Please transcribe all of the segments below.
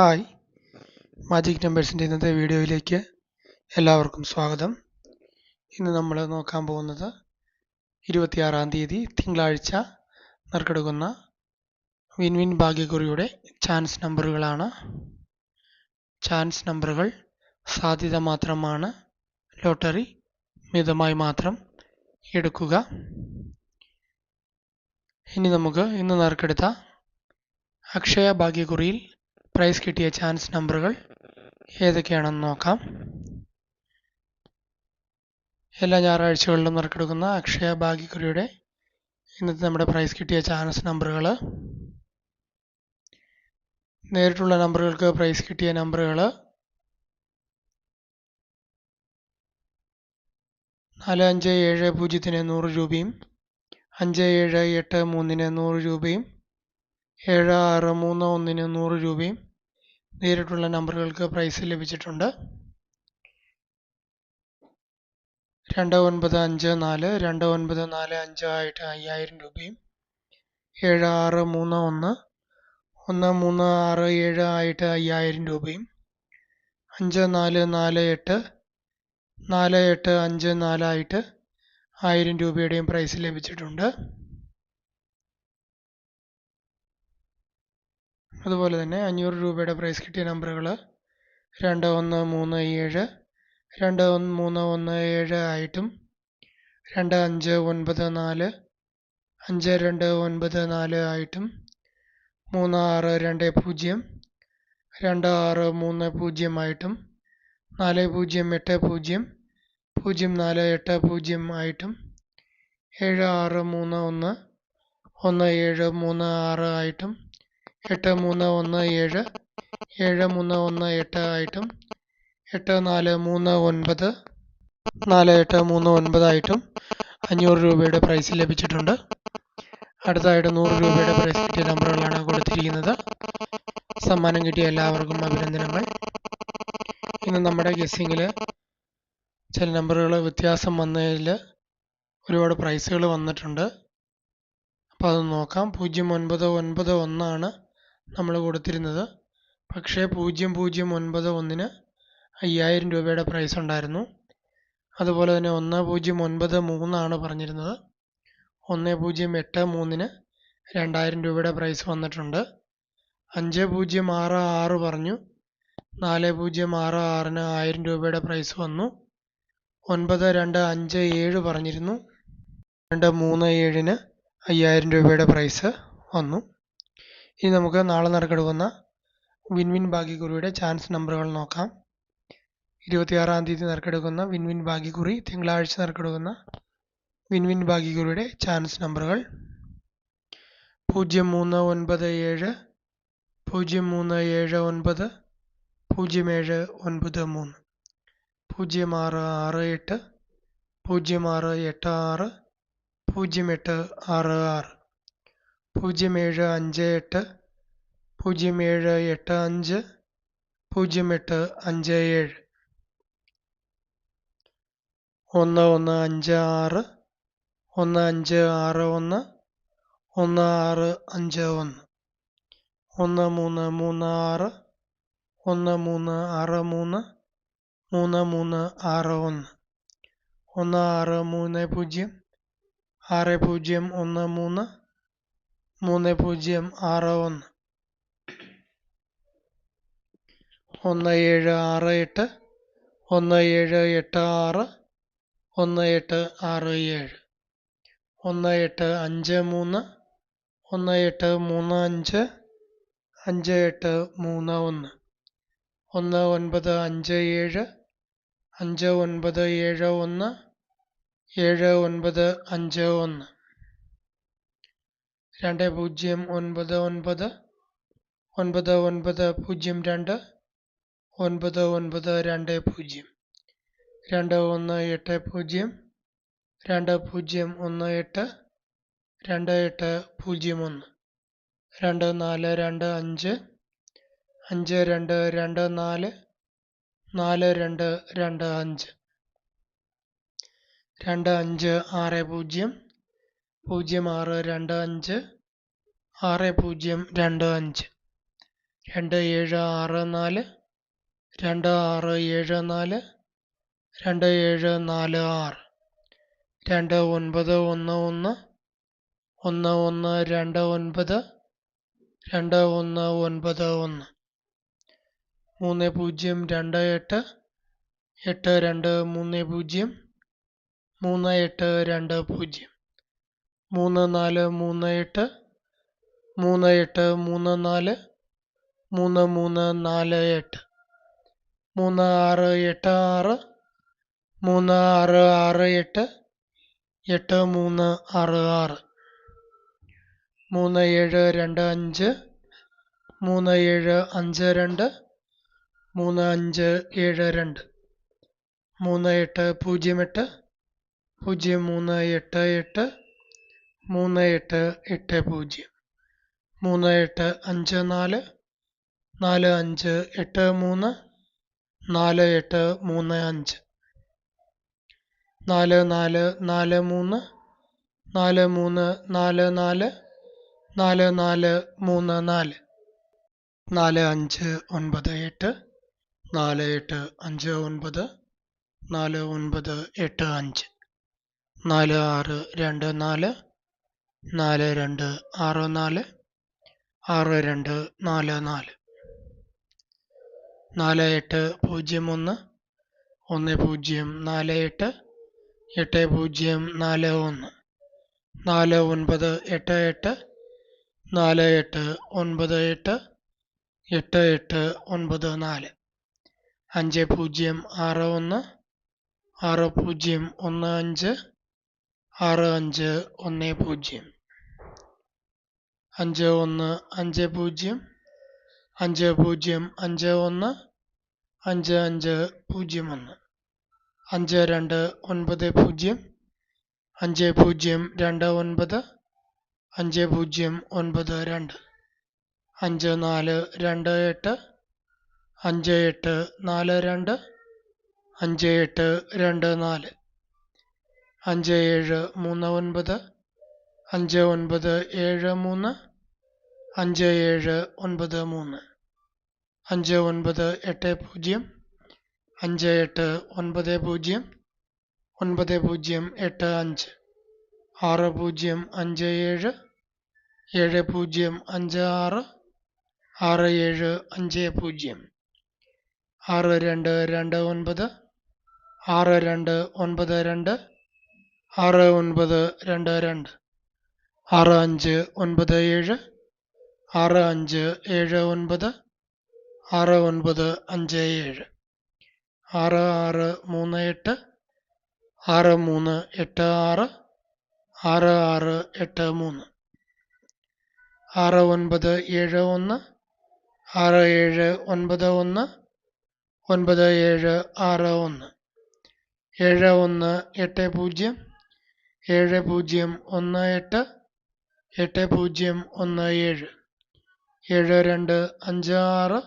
Hi. Magic നമ്പേഴ്സിന്റെ ഇന്നത്തെ വീഡിയോയിലേക്ക് എല്ലാവർക്കും സ്വാഗതം. ഇന്ന് നമ്മൾ നോക്കാൻ പോകുന്നത് ഇരുപത്തിയാറാം തീയതി തിങ്കളാഴ്ച നറുക്കെടുക്കുന്ന വിൻ വിൻ ഭാഗ്യക്കുറിയുടെ ചാൻസ് നമ്പറുകളാണ് ചാൻസ് നമ്പറുകൾ സാധ്യത മാത്രമാണ്. ലോട്ടറി മിതമായി മാത്രം എടുക്കുക. ഇനി നമുക്ക് ഇന്ന് നറുക്കെടുത്ത അക്ഷയ ഭാഗ്യക്കുറിയിൽ പ്രൈസ് കിട്ടിയ ചാൻസ് നമ്പറുകൾ ഏതൊക്കെയാണെന്ന് നോക്കാം. എല്ലാ ഞായറാഴ്ചകളിലും നറുക്കെടുക്കുന്ന അക്ഷയ ഭാഗ്യക്കുറിയുടെ ഇന്നത്തെ നമ്മുടെ പ്രൈസ് കിട്ടിയ ചാൻസ് നമ്പറുകൾ നേരിട്ടുള്ള നമ്പറുകൾക്ക് പ്രൈസ് കിട്ടിയ നമ്പറുകൾ നാല് അഞ്ച് ഏഴ് പൂജ്യത്തിന് നൂറ് രൂപയും അഞ്ച് ഏഴ് എട്ട് മൂന്നിന് നൂറ് രൂപയും ഏഴ് ആറ് മൂന്ന് ഒന്നിന് നൂറ് രൂപയും നേരിട്ടുള്ള നമ്പറുകൾക്ക് പ്രൈസ് ലഭിച്ചിട്ടുണ്ട്. രണ്ട് ഒൻപത് അഞ്ച് നാല് രണ്ട് ഒൻപത് നാല് അഞ്ച് ആയിട്ട് അയ്യായിരം രൂപയും ഏഴ് ആറ് മൂന്ന് ഒന്ന് ഒന്ന് മൂന്ന് ആറ് ഏഴ് ആയിട്ട് അയ്യായിരം രൂപയും അഞ്ച് നാല് നാല് എട്ട് നാല് എട്ട് അഞ്ച് നാലായിട്ട് ആയിരം രൂപയുടെയും പ്രൈസ് ലഭിച്ചിട്ടുണ്ട്. അതുപോലെ തന്നെ അഞ്ഞൂറ് രൂപയുടെ പ്രൈസ് കിട്ടിയ നമ്പറുകൾ രണ്ട് ഒന്ന് മൂന്ന് ഏഴ് രണ്ട് ഒന്ന് മൂന്ന് ഒന്ന് ഏഴ് ആയിട്ടും രണ്ട് അഞ്ച് ഒൻപത് നാല് അഞ്ച് രണ്ട് ഒൻപത് നാല് ആയിട്ടും മൂന്ന് ആറ് രണ്ട് പൂജ്യം രണ്ട് ആറ് മൂന്ന് പൂജ്യം ആയിട്ടും നാല് പൂജ്യം എട്ട് പൂജ്യം പൂജ്യം നാല് എട്ട് പൂജ്യം ആയിട്ടും ഏഴ് ആറ് മൂന്ന് ഒന്ന് ഒന്ന് ഏഴ് മൂന്ന് ആറ് ആയിട്ടും എട്ട് മൂന്ന് ഒന്ന് ഏഴ് ഏഴ് മൂന്ന് ഒന്ന് എട്ട് ആയിട്ടും എട്ട് നാല് മൂന്ന് ഒൻപത് നാല് എട്ട് മൂന്ന് ഒൻപതായിട്ടും അഞ്ഞൂറ് രൂപയുടെ പ്രൈസ് ലഭിച്ചിട്ടുണ്ട്. അടുത്തായിട്ട് നൂറ് രൂപയുടെ പ്രൈസ് കിട്ടിയ നമ്പറുകളാണ് കൊടുത്തിരിക്കുന്നത്. സമ്മാനം കിട്ടിയ എല്ലാവർക്കും അഭിനന്ദനങ്ങൾ. ഇന്ന് നമ്മുടെ ഗസ്സിങ്ങിൽ ചില നമ്പറുകൾ വ്യത്യാസം വന്നതിൽ ഒരുപാട് പ്രൈസുകൾ വന്നിട്ടുണ്ട്. അപ്പോൾ അത് നോക്കാം. പൂജ്യം ഒൻപത് ഒൻപത് ഒന്നാണ് നമ്മൾ കൊടുത്തിരുന്നത്. പക്ഷേ പൂജ്യം പൂജ്യം ഒൻപത് ഒന്നിന് അയ്യായിരം രൂപയുടെ പ്രൈസ് ഉണ്ടായിരുന്നു. അതുപോലെ തന്നെ ഒന്ന് പൂജ്യം ഒൻപത് മൂന്നാണ് പറഞ്ഞിരുന്നത്. ഒന്ന് പൂജ്യം എട്ട് മൂന്നിന് രണ്ടായിരം രൂപയുടെ പ്രൈസ് വന്നിട്ടുണ്ട്. അഞ്ച് പൂജ്യം ആറ് ആറ് പറഞ്ഞു. നാല് പൂജ്യം ആറ് ആറിന് ആയിരം രൂപയുടെ പ്രൈസ് വന്നു. ഒൻപത് രണ്ട് അഞ്ച് ഏഴ് പറഞ്ഞിരുന്നു. രണ്ട് മൂന്ന് ഏഴിന് അയ്യായിരം രൂപയുടെ പ്രൈസ് വന്നു. ഇനി നമുക്ക് നാളെ നറുക്കെടുക്കുന്ന വിൻ വിൻ ഭാഗ്യക്കുറിയുടെ ചാൻസ് നമ്പറുകൾ നോക്കാം. ഇരുപത്തിയാറാം തീയതി നറുക്കെടുക്കുന്ന വിൻ വിൻ ഭാഗ്യക്കുറി തിങ്കളാഴ്ച നറുക്കെടുക്കുന്ന വിൻ വിൻ ഭാഗ്യക്കുറിയുടെ ചാൻസ് നമ്പറുകൾ പൂജ്യം മൂന്ന് ഒൻപത് ഏഴ് പൂജ്യം മൂന്ന് ഏഴ് ഒൻപത് പൂജ്യം ഏഴ് ഒൻപത് മൂന്ന്. പൂജ്യം ആറ് ആറ് എട്ട് പൂജ്യം ആറ് എട്ട് ആറ് പൂജ്യം എട്ട് ആറ് ആറ്. പൂജ്യം ഏഴ് അഞ്ച് എട്ട് പൂജ്യം ഏഴ് എട്ട് അഞ്ച് പൂജ്യം എട്ട് അഞ്ച് ഏഴ്. ഒന്ന് ഒന്ന് അഞ്ച് ആറ് ഒന്ന് അഞ്ച് ആറ് ഒന്ന് ഒന്ന് ആറ് അഞ്ച് ഒന്ന്. ഒന്ന് മൂന്ന് മൂന്ന് ആറ് ഒന്ന് മൂന്ന് ആറ് മൂന്ന് മൂന്ന് മൂന്ന് ആറ് ഒന്ന്. ഒന്ന് ആറ് മൂന്ന് പൂജ്യം. ആറ് പൂജ്യം ഒന്ന് മൂന്ന് മൂന്ന് പൂജ്യം ആറ് ഒന്ന്. ഒന്ന് ഏഴ് ആറ് എട്ട് ഒന്ന് ഏഴ് എട്ട് ആറ് ഒന്ന് എട്ട് ആറ് ഏഴ്. ഒന്ന് എട്ട് അഞ്ച് മൂന്ന് ഒന്ന് എട്ട് മൂന്ന് അഞ്ച് അഞ്ച് എട്ട് മൂന്ന് ഒന്ന്. ഒന്ന് ഒൻപത് അഞ്ച് ഏഴ് അഞ്ച് ഒൻപത് ഏഴ് ഒന്ന് ഏഴ് ഒൻപത് അഞ്ച് ഒന്ന്. രണ്ട് പൂജ്യം ഒൻപത് ഒൻപത് ഒൻപത് ഒൻപത് പൂജ്യം രണ്ട് ഒൻപത് ഒൻപത് രണ്ട് പൂജ്യം. രണ്ട് ഒന്ന് എട്ട് പൂജ്യം രണ്ട് പൂജ്യം ഒന്ന് എട്ട് രണ്ട് എട്ട് പൂജ്യം ഒന്ന്. രണ്ട് നാല് രണ്ട് അഞ്ച് അഞ്ച് രണ്ട് രണ്ട് നാല് നാല് രണ്ട് രണ്ട് അഞ്ച്. രണ്ട് അഞ്ച് ആറ് പൂജ്യം പൂജ്യം ആറ് രണ്ട് അഞ്ച്. ആറ് പൂജ്യം രണ്ട് അഞ്ച്. രണ്ട് ഏഴ് ആറ് നാല്. രണ്ട് ആറ് ഏഴ് നാല്. രണ്ട് ഏഴ് നാല് ആറ്. രണ്ട് ഒൻപത് ഒന്ന് ഒന്ന്. ഒന്ന് ഒന്ന് രണ്ട് ഒൻപത്. രണ്ട് ഒന്ന് ഒൻപത് ഒന്ന്. മൂന്ന് പൂജ്യം രണ്ട് എട്ട്. എട്ട് രണ്ട് മൂന്ന് പൂജ്യം. മൂന്ന് എട്ട് രണ്ട് പൂജ്യം. മൂന്ന് നാല് മൂന്ന് എട്ട് മൂന്ന് എട്ട് മൂന്ന് നാല് മൂന്ന് മൂന്ന് നാല് എട്ട്. മൂന്ന് ആറ് എട്ട് ആറ് മൂന്ന് ആറ് ആറ് എട്ട് എട്ട് മൂന്ന് ആറ് ആറ്. മൂന്ന് ഏഴ് രണ്ട് അഞ്ച് മൂന്ന് ഏഴ് അഞ്ച് രണ്ട് മൂന്ന് അഞ്ച് ഏഴ് രണ്ട്. മൂന്ന് എട്ട് പൂജ്യം എട്ട് പൂജ്യം മൂന്ന് എട്ട് എട്ട് മൂന്ന് എട്ട് എട്ട് പൂജ്യം. മൂന്ന് എട്ട് അഞ്ച് നാല് നാല് അഞ്ച് എട്ട് മൂന്ന് നാല് എട്ട് മൂന്ന് അഞ്ച്. നാല് നാല് നാല് മൂന്ന് നാല് മൂന്ന് നാല് നാല് നാല് നാല് മൂന്ന് നാല്. നാല് അഞ്ച് ഒൻപത് എട്ട് നാല് എട്ട് അഞ്ച് ഒൻപത് നാല് ഒൻപത് എട്ട് അഞ്ച്. നാല് ആറ് രണ്ട് നാല് നാല് രണ്ട് ആറ് നാല് ആറ് രണ്ട് നാല് നാല്. നാല് എട്ട് പൂജ്യം ഒന്ന് ഒന്ന് പൂജ്യം. നാല് എട്ട് എട്ട് പൂജ്യം നാല് ഒന്ന്. നാല് ഒൻപത് എട്ട് എട്ട് നാല് എട്ട് ഒൻപത് എട്ട് എട്ട് എട്ട് ഒൻപത് നാല്. അഞ്ച് പൂജ്യം ആറ് ഒന്ന് ആറ് പൂജ്യം ഒന്ന് അഞ്ച് ആറ് അഞ്ച് ഒന്ന് പൂജ്യം. അഞ്ച് ഒന്ന് അഞ്ച് പൂജ്യം. അഞ്ച് പൂജ്യം അഞ്ച് ഒന്ന്. അഞ്ച് അഞ്ച് പൂജ്യം ഒന്ന്. അഞ്ച് രണ്ട് ഒൻപത് പൂജ്യം. അഞ്ച് പൂജ്യം രണ്ട് ഒൻപത്. അഞ്ച് പൂജ്യം ഒൻപത് രണ്ട്. അഞ്ച് നാല് രണ്ട് എട്ട്. അഞ്ച് എട്ട് നാല് രണ്ട്. അഞ്ച് എട്ട് രണ്ട് നാല്. അഞ്ച് ഏഴ് മൂന്ന് ഒൻപത് അഞ്ച് ഒൻപത് ഏഴ് മൂന്ന് അഞ്ച് ഏഴ് ഒൻപത് മൂന്ന്. അഞ്ച് ഒൻപത് എട്ട് പൂജ്യം അഞ്ച് എട്ട് ഒൻപത് പൂജ്യം ഒൻപത് പൂജ്യം എട്ട് അഞ്ച്. ആറ് പൂജ്യം അഞ്ച് ഏഴ് ഏഴ് പൂജ്യം അഞ്ച് ആറ് ആറ് ഏഴ് അഞ്ച് പൂജ്യം. ആറ് രണ്ട് രണ്ട് ഒൻപത് ആറ് രണ്ട് ഒൻപത് രണ്ട് ആറ് ഒൻപത് രണ്ട് രണ്ട്. ആറ് അഞ്ച് ഒൻപത് ഏഴ്. ആറ് അഞ്ച് ഏഴ് ഒൻപത്. ആറ് ഒൻപത് അഞ്ച് ഏഴ്. ആറ് ആറ് മൂന്ന് എട്ട്. ആറ് മൂന്ന് എട്ട് ആറ്. ആറ് ആറ് എട്ട് മൂന്ന്. ആറ് ഒൻപത് ഏഴ് ഒന്ന്. ആറ് ഏഴ് ഒൻപത് ഒന്ന്. ഒൻപത് ഏഴ് ആറ് ഒന്ന്. ഏഴ് ഒന്ന് എട്ട് പൂജ്യം. ഏഴ് പൂജ്യം ഒന്ന് എട്ട് എട്ട് പൂജ്യം ഒന്ന് ഏഴ് ഏഴ് രണ്ട് അഞ്ച് ആറ്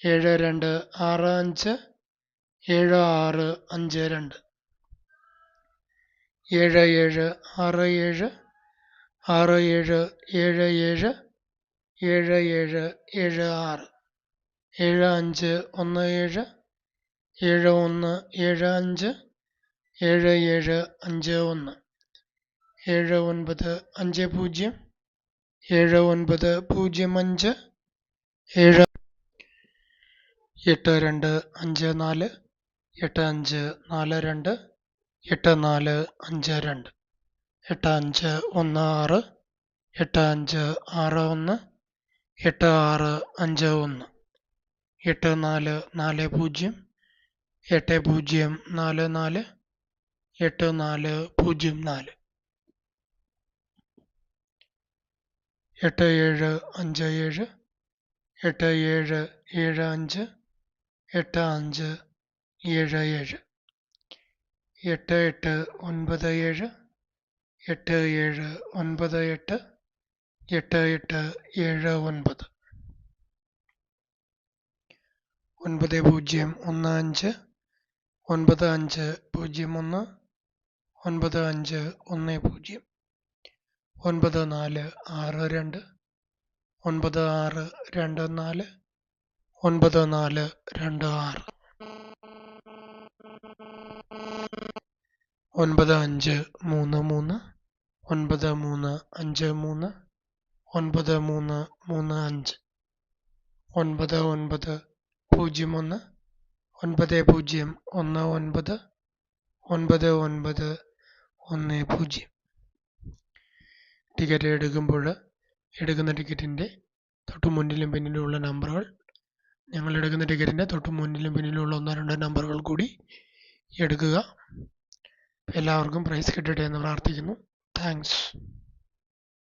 ഏഴ് രണ്ട് ആറ് അഞ്ച് ഏഴ് ആറ് അഞ്ച് രണ്ട്. ഏഴ് ഏഴ് ആറ് ഏഴ് ആറ് ഏഴ് ഏഴ് ഏഴ് ഏഴ് ഏഴ് ഏഴ് ആറ് ഏഴ് അഞ്ച് ഒന്ന് ഏഴ് ഏഴ് ഒന്ന് ഏഴ് അഞ്ച് ഏഴ് ഏഴ് അഞ്ച് ഒന്ന്. ഏഴ് ഒൻപത് അഞ്ച് പൂജ്യം ഏഴ് ഒൻപത് പൂജ്യം അഞ്ച് ഏഴ് എട്ട് രണ്ട് അഞ്ച് നാല് എട്ട് അഞ്ച് നാല് രണ്ട് എട്ട് നാല് അഞ്ച് രണ്ട് എട്ട് അഞ്ച് ഒന്ന് ആറ് എട്ട് അഞ്ച് ആറ് ഒന്ന് എട്ട് ആറ് അഞ്ച് ഒന്ന് എട്ട് നാല് നാല് പൂജ്യം എട്ട് പൂജ്യം നാല് നാല് എട്ട് നാല് പൂജ്യം നാല്. എട്ട് ഏഴ് അഞ്ച് ഏഴ് എട്ട് ഏഴ് ഏഴ് അഞ്ച് എട്ട് അഞ്ച് ഏഴ് ഏഴ് എട്ട് എട്ട് ഒൻപത് ഏഴ് എട്ട് ഏഴ് ഒൻപത് എട്ട് എട്ട് എട്ട് ഏഴ് ഒൻപത്. ഒൻപത് പൂജ്യം ഒന്ന് അഞ്ച് ഒൻപത് അഞ്ച് പൂജ്യം ഒന്ന് ഒൻപത് അഞ്ച് ഒന്ന് പൂജ്യം. ഒൻപത് നാല് ആറ് രണ്ട് ഒൻപത് ആറ് രണ്ട് നാല് ഒൻപത് നാല് രണ്ട് ആറ്. ഒൻപത് അഞ്ച് മൂന്ന് മൂന്ന് ഒൻപത് മൂന്ന് അഞ്ച് മൂന്ന് ഒൻപത് മൂന്ന് മൂന്ന് അഞ്ച്. ഒൻപത് ഒൻപത് പൂജ്യം ഒന്ന് ഒൻപത് പൂജ്യം ഒന്ന് ഒൻപത് ഒൻപത് ഒൻപത് ഒന്ന് പൂജ്യം. ടിക്കറ്റ് എടുക്കുമ്പോൾ എടുക്കുന്ന ടിക്കറ്റിന്റെ തൊട്ട് മുന്നിലും പിന്നിലുമുള്ള നമ്പറുകൾ ഞങ്ങൾ എടുക്കുന്ന ടിക്കറ്റിന്റെ തൊട്ട് മുന്നിലും പിന്നിലുമുള്ള ഒന്നോ രണ്ടോ നമ്പറുകൾ കൂടി എടുക്കുക. എല്ലാവർക്കും പ്രൈസ് കിട്ടട്ടെ എന്ന് പ്രാർത്ഥിക്കുന്നു. താങ്ക്സ്